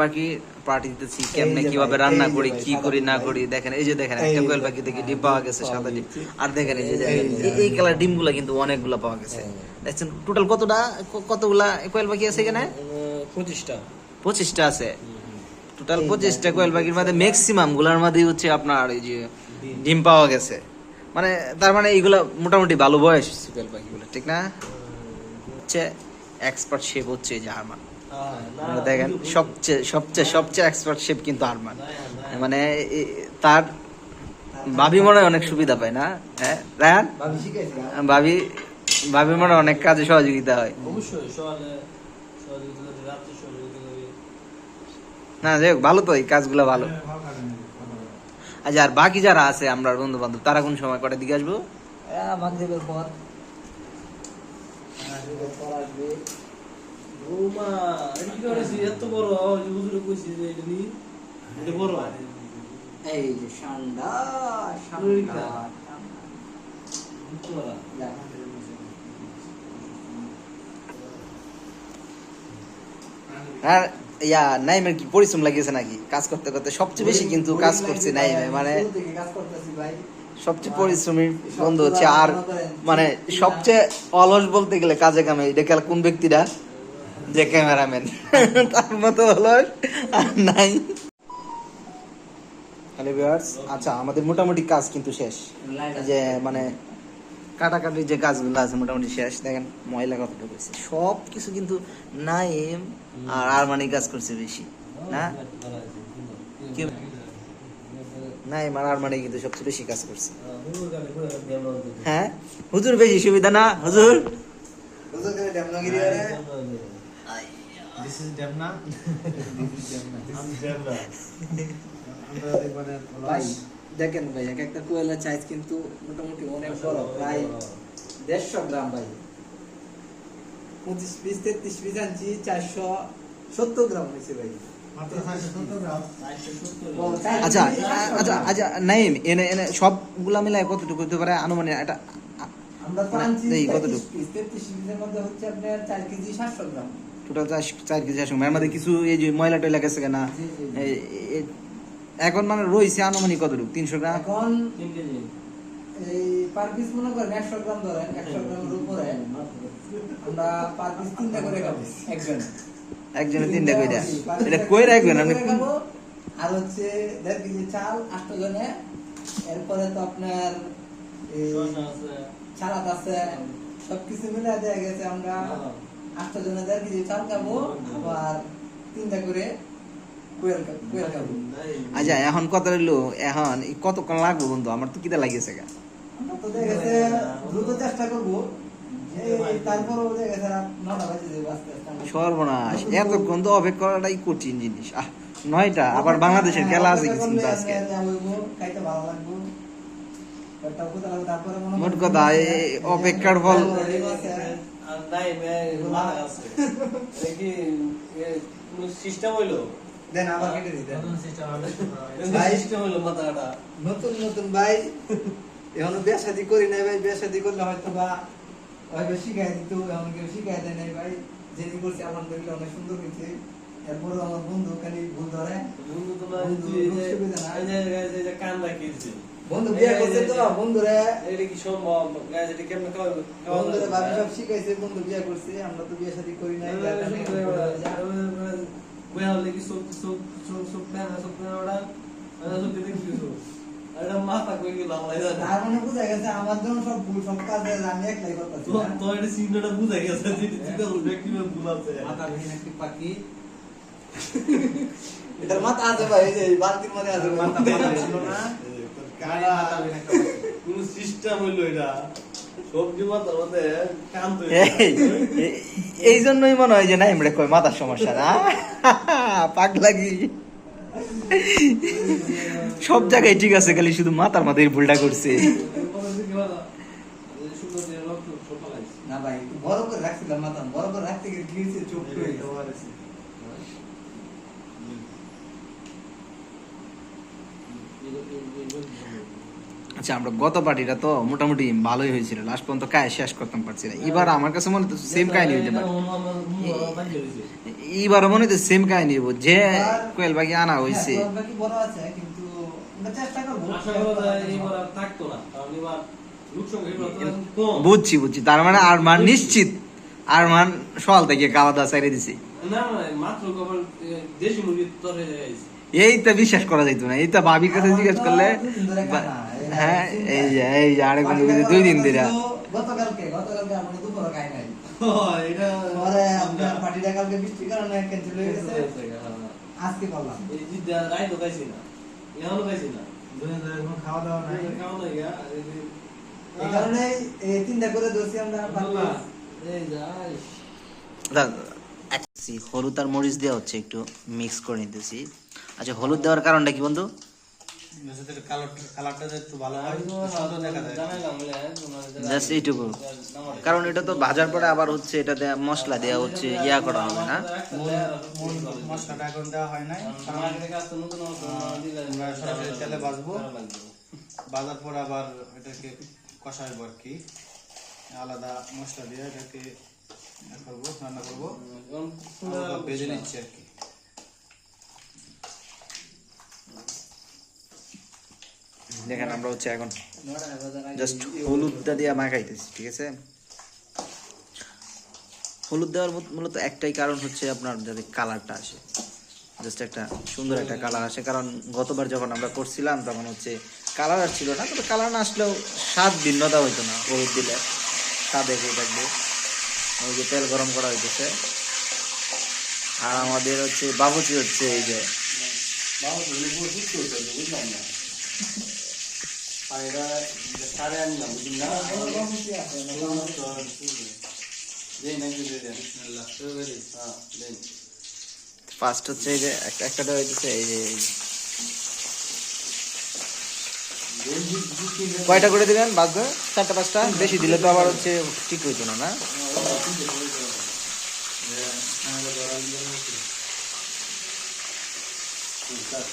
পাখি পার্টি দিতেছি কেমনে কীভাবে রান্না করি কি করি না করি দেখেন এই যে দেখেন একটা কোয়েল পাখি থেকে ডিম পাওয়া গেছে সাদা ডিম। আর দেখেন এই যে দেখেন, এই কালার ডিমগুলা কিন্তু অনেকগুলা পাওয়া গেছে। দেখছেন টোটাল কতটা কতগুলা কোয়েল পাখি আছে এখানে? পঁচিশটা। পঁচিশটা আছে। টোটাল পঁচিশটা কোয়েল পাখির মধ্যে ম্যাক্সিমামগুলার মধ্যে হচ্ছে আপনার এই যে ডিম। পাওয়া গেছে। মানে তার মানে এইগুলা মোটামুটি ভালো বয়স। কোয়েল পাখিগুলো। ঠিক না? হচ্ছে এক্সপার্ট শেপ হচ্ছে এই যে আপনারা দেখেন সবচেয়ে সবচেয়ে সবচেয়ে এক্সপার্ট শেপ কিন্তু আরমান মানে তার ভাবি মনে অনেক সুবিধা পায় না? হ্যাঁ রায়ান ভাবি ভাবি ভাবি মনে অনেক কাজে সহযোগিতা হয়। না যাই হোক, ভালো তো এই কাজগুলো ভালো। আচ্ছা আর বাকি যারা আছে আমরা বন্ধু বান্ধব তারা কোন সময় কটার দিকে আসব? মাগরিবের পর। মাগরিবের পর আসবে। বৌমা এটা কি করেছি? এত বড় যে হুজুরে কইছি যে এটা নি এটা বড় এই যে ঠান্ডা ঠান্ডা। আর ইয়া নাইমের কি পরিশ্রম লাগিয়েছে নাকি? কাজ করতে করতে সবচেয়ে বেশি কিন্তু কাজ করছে নাইমে মানে সবচেয়ে পরিশ্রমী বন্ধু হচ্ছে আর মানে সবচেয়ে অলস বলতে গেলে কাজে কামে এটা কোন ব্যক্তিরা? যে ক্যামেরাম্যান। তার মতো হলো আর নাই। হ্যালো ভিউয়ার্স আচ্ছা আমাদের মোটামুটি কাজ কিন্তু শেষ। যে মানে কাটাকাটির যে কাজগুলো আছে মোটামুটি শেষ। দেখেন ময়লা কতটা করছে সব কিছু কিন্তু নাইম আর আরমানি কাজ করছে বেশি না? কি নাইম আর আরমানি কিন্তু সবচেয়ে বেশি কাজ করছে। হ্যাঁ? হুজুর বেশি সুবিধা না? হুজুর? হুজুর This is Demna. আমরা এবারে ভাই দেখেন ভাই এক একটা কোয়েলের সাইজ কিন্তু মোটামুটি অনেক বড় প্রায় দেড়শো গ্রাম ভাই। পঁচিশ পিস তেত্রিশ পিস আনছি চারশো সত্তর গ্রাম হয়েছে ভাই। মাত্র 470 গ্রাম। বড় size আচ্ছা আচ্ছা আচ্ছা নাইম এনে এনে সবগুলা মিলায় কতটুকু হতে পারে আনুমানিক? এটা আমরা তো মানে আনছি তেত্রিশ কতটুকু? পিস তেত্রিশ পিসের মধ্যে হচ্ছে আপনার চার কেজি সাতশো গ্রাম। টোটাল চার চার কেজি আসুন এর মধ্যে কিছু এই যে ময়লা টয়লা গেছে এই- এখন মানে রয়েছে আনুমানিক কতটুকু? তিনশো গ্রাম? এখন এই পার পিস মনে করেন একশো গ্রাম ধরেন একশো গ্রামের উপরে আমরা পার পিস তিনটা করে খাব একজন। একজনে তিনটা কই এটা কই রাখবেন আপনি? আর হচ্ছে দেড় কেজি চাল আষ্ট জনে। এরপরে তো আপনার এই শসা আছে। সবকিছু মিলে দেয়া গেছে আমরা। আষ্ট জনে দেড় কেজি চাল খাব? আবার তিনটা করে আচ্ছা এখন কত রইল এখন কতক্ষণ লাগবে বন্ধু? আমার তো কিটা লাগিয়েছে গা। দ্রুত চেষ্টা করব। সর্বনাশ। এতক্ষণ তো অপেক্ষা করাটাই কঠিন জিনিস। আহ নয়টা। আবার বাংলাদেশের খেলা আছে কিন্তু আজকে। মোট কথা অপেক্ষার ফল নাই আছে। এটা কি সিস্টেম হইল? দেন আবার কেটে দিতে ভাই সিস্টেম হইল মাথা কাটা নতুন নতুন ভাই এখনও বিয়া করি নাই ভাই বিয়া করলে হয়তো বা হয়তো শিখাই দিত এমন কেউ শিখাই দেয় নাই ভাই। যিনি করছে আলহামদুলিল্লাহ অনেক সুন্দর হয়েছে। এরপরেও আমার বন্ধু খালি ভুল ধরে। বন্ধু তোমার কান রাখিয়েছে বন্ধু বিয়ে করছে তো বন্ধুরে। এটা কি সম্ভব? গাছ এটা কেমনে খাওয়াবে? বন্ধুরে ভাবি সব শিখাইছে বন্ধু বিয়ে করছে আমরা তো বিয়ে শাদি করি নাই যার কারণে কি সব সব সব সব প্যান সব প্যান ওটা সব দেখি কিছু আর মাথা কই গেল আল্লাহ তার মানে বুঝা গেছে আমার জন্য সব ভুল সব কাজ আমি একলাই করতেছি তো তো এটা সিগন্যালটা বুঝা গেছে যে যেটা ব্যক্তিগত ভুল আছে? মাথাবিহীন একটি পাখি? এটার মাথা আছে ভাই এই বালতির মধ্যে আছে মাথা মাথা ছিল না। কোন সিস্টেম হইল এটা। এই জন্যই মনে হয় যে না এমরে কয় মাথার সমস্যা না? পাক লাগি সব জায়গায় ঠিক আছে খালি শুধু মাথার মাথায় ভুলটা করছে। না ভাই বড় করে রাখছিলাম মাথা। বড় করে রাখতে গিয়ে কি হয়েছে চোখ হয়ে গেছে আচ্ছা আমরা গত পার্টিটা তো মোটামুটি ভালোই হয়েছিল। লাস্ট পর্যন্ত কায় শেষ করতাম পারছি না। এবার আমার কাছে মনে হতো সেম কাহিনী হইতে পারে এইবার মনে হচ্ছে সেম কাহিনী হইব যে কোয়েল পাখি আনা হয়েছে হ্যাঁ, বাকি বড় আছে কিন্তু চেষ্টা করব। আশা এবার থাকতো না কারণ এবার লোক সংখ্যা এবার তো বুঝছি বুঝছি। তার মানে আর মান নিশ্চিত। আর মান সকাল থেকে কালাদা সাইরে দিছি। না মাত্র দেশি মুরগির তরে যাইছে এই তো বিশ্বাস করা যাইতো না এই তো ভাবির কাছে জিজ্ঞেস করলে হ্যাঁ এই যে এই যে আরেক বন্ধু দুই দিন ধরে। গতকালকে গতকালকে আমরা দুপুর খাই নাই। এটা পরে আপনার পার্টিটা কালকে বৃষ্টির কারণে ক্যান্সেল হয়ে গেছে। আজকে করলাম। এই জিদ্দা রাই তো না এখনও খাইছি না। দুদিন ধরে খাওয়া দাওয়া নাই। খাওয়া নাই এই কারণে এই তিনটা করে আমরা এই যাই হলুদ আর মরিচ দেওয়া হচ্ছে একটু মিক্স করে নিতেছি। আচ্ছা হলুদ দেওয়ার কারণটা কি বন্ধু? মেঝেতে কালারটা কালারটা একটু ভালো হয় এইটুকু। কারণ এটা তো ভাজার পরে আবার হচ্ছে এটা মশলা দেওয়া হচ্ছে ইয়া করা হবে না? হয়। বাজার পর আবার এটাকে কষাইবো আর কি। আলাদা মশলা দিয়ে এটাকে ইয়ে করব রান্না করব। ভেজে নিচ্ছি আর কি। দেখেন আমরা হচ্ছে এখন জাস্ট হলুদটা দিয়ে মাখাইতেছি ঠিক আছে? হলুদ দেওয়ার মূলত একটাই কারণ হচ্ছে আপনার যাতে কালারটা আসে। জাস্ট একটা সুন্দর একটা কালার আসে কারণ গতবার যখন আমরা করছিলাম তখন হচ্ছে কালার আসছিল না তবে কালার না আসলেও স্বাদ ভিন্নতা হইতো না হলুদ দিলে। স্বাদ এগিয়ে থাকবে। ওই যে তেল গরম করা হইতেছে। আর আমাদের হচ্ছে বাবুচি হচ্ছে এই যে বুঝলাম না। আনলাম? হ্যাঁ। ফার্স্ট হচ্ছে এই যে একটা হইতেছে এই যে। কয়টা করে দিবেন বাধ্য চারটা পাঁচটা বেশি দিলে তো আবার হচ্ছে ঠিক হইতো না না স্যার,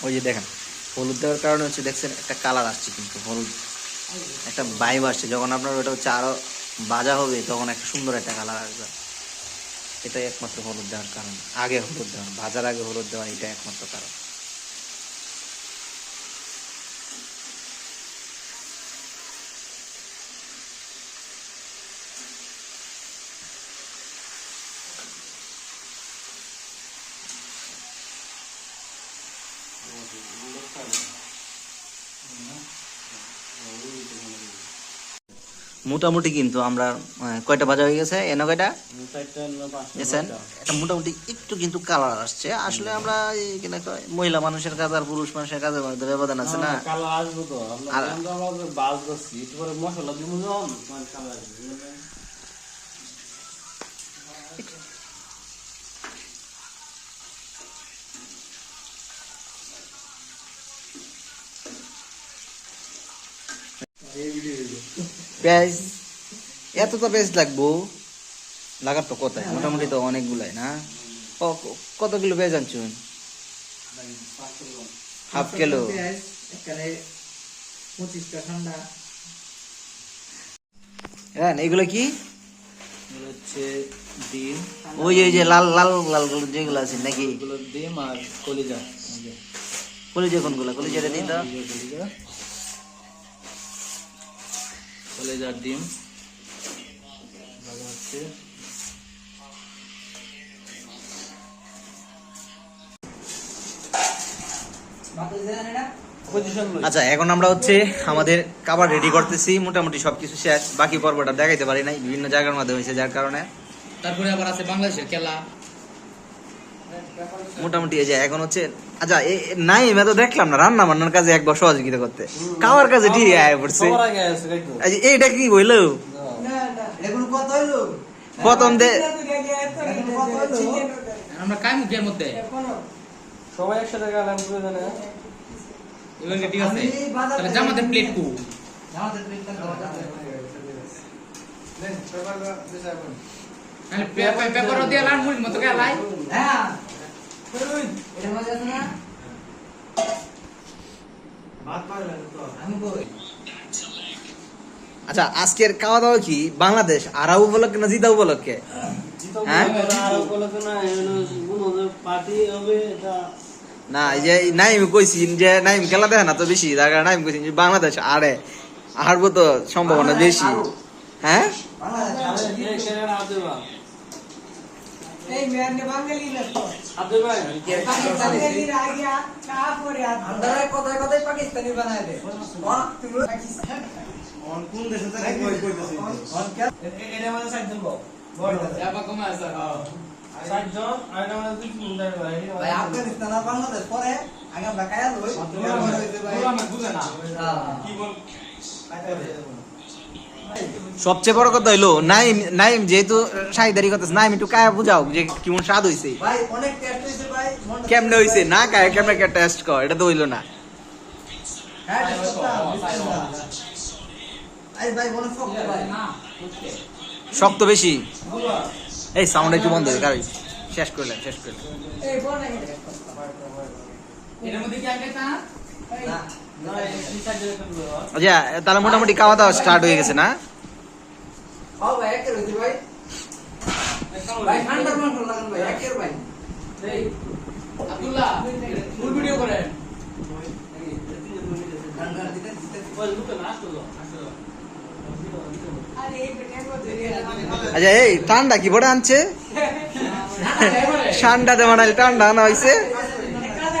ওই যে দেখেন, হলুদ দেওয়ার কারণে হচ্ছে দেখছেন একটা কালার আসছে কিন্তু হলুদ। একটা বাইব আসছে, যখন আপনার ওটা হচ্ছে আরও বাজা হবে, তখন একটা সুন্দর একটা কালার আসবে। এটাই একমাত্র হলুদ দেওয়ার কারণ, আগে হলুদ দেওয়ার ভাজার আগে হলুদ দেওয়ার এটা একমাত্র কারণ। মোটামুটি কিন্তু আমরা কয়টা ভাজা হয়ে গেছে? এনে কয়টা হুম, চারটা না পাঁচটা, দেখছেন ছয়টা। এটা মোটামুটি একটু কিন্তু কালার আসছে। আসলে আমরা এই মহিলা মানুষের কাজ আর পুরুষ মানুষের কাজের মধ্যে ব্যবধান আছে না? পেঁয়াজ এত তো পেঁয়াজ লাগবো। লাগার তো কোথায় মোটামুটি তো অনেকগুলাই না? কত কিলো পেঁয়াজ আনছুন হাফ কিলো। হ্যাঁ এগুলো কি? হচ্ছে ডিম। ওই ওই যে লাল লাল লালগুলো যেগুলো আছে নাকি? ডিম আর কলিজা। কলিজা কোনগুলো? কলিজাটা দিন তো। কলিজার ডিম। ভাজা হচ্ছে আচ্ছা এখন আমরা হচ্ছে আমাদের খাবার রেডি করতেছি মোটামুটি সবকিছু শেষ। বাকি পর্বটা দেখাইতে পারি নাই বিভিন্ন জায়গার মধ্যে হয়েছে যার কারণে। তারপরে আবার আছে বাংলাদেশের খেলা। মোটামুটি এই যে এখন হচ্ছে আচ্ছা নাই আমি তো দেখলাম না রান্না বান্নার কাজে একবার সহযোগিতা করতে। খাওয়ার কাজে ঠিক আয় পড়ছে। আচ্ছা, এইটা কি বইলো? না, না, এগুলো কত হইল? প্রথম দে? আমরা কাই মুখের মধ্যে। সবাই একসাথে গেলাম জানে এবার ঠিক আছে। তাহলে জামাতের প্লেট কু? প্লেটটা মানে দিয়ে লাল মুড়ির মতো হ্যাঁ এটা মজা আছে না আচ্ছা আজকের খাওয়া দাওয়া কি? বাংলাদেশ আরব উপলক্ষে না জিদা উপলক্ষে? হ্যাঁ? পার্টি হবে এটা না এই যে নাইম কইছি যে নাইম খেলা দেখে না তো বেশি তার কারণে নাইম কইছি যে বাংলাদেশ আরে হারবো তো সম্ভাবনা বেশি। হ্যাঁ এই মেয়ানে বাঙালি না তো আমরা কথায় কথায় পাকিস্তানি বানায় দে কোন দেশে এটা মানে সাইড দেব বড় যাবা কমা আছে সাইড আর এটা মানে দুই ভাই আফগানিস্তান আর বাংলাদেশ পরে আগে আমরা কায়া লই ভাই কি বল সবচেয়ে বড় কথা হইল নাইম নাইম যেহেতু শাহিদারি কথা নাইম একটু কায়া বুঝাও যে কেমন স্বাদ হইছে। ভাই অনেক টেস্ট হইছে ভাই মনটা- কেমনে হইছে? না কায়া কেমনে কে টেস্ট কর এটা তো হইল না। হ্যাঁ শক্ত বেশি? এই সাউন্ড একটু বন্ধ হয়ে কারণ শেষ করলেন শেষ করলেন এই বল না এর মধ্যে কি আগে না না এই সাইড দিয়ে করব আচ্ছা তাহলে মোটামুটি খাওয়া দাওয়া স্টার্ট হয়ে গেছে না? ভাই একের ভাই। ভাই মাংস লাগান ভাই একের ভাই। আব্দুল্লাহ ফুল ভিডিও করেন। আচ্ছা এই ঠান্ডা কি বড় আনছে? ঠান্ডাতে বানাইলে ঠান্ডা আনা হয়েছে কাদা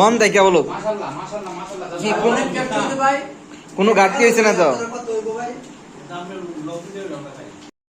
মন দেখা বলো। কোন কোনো ঘাটতি হয়েছে না তো?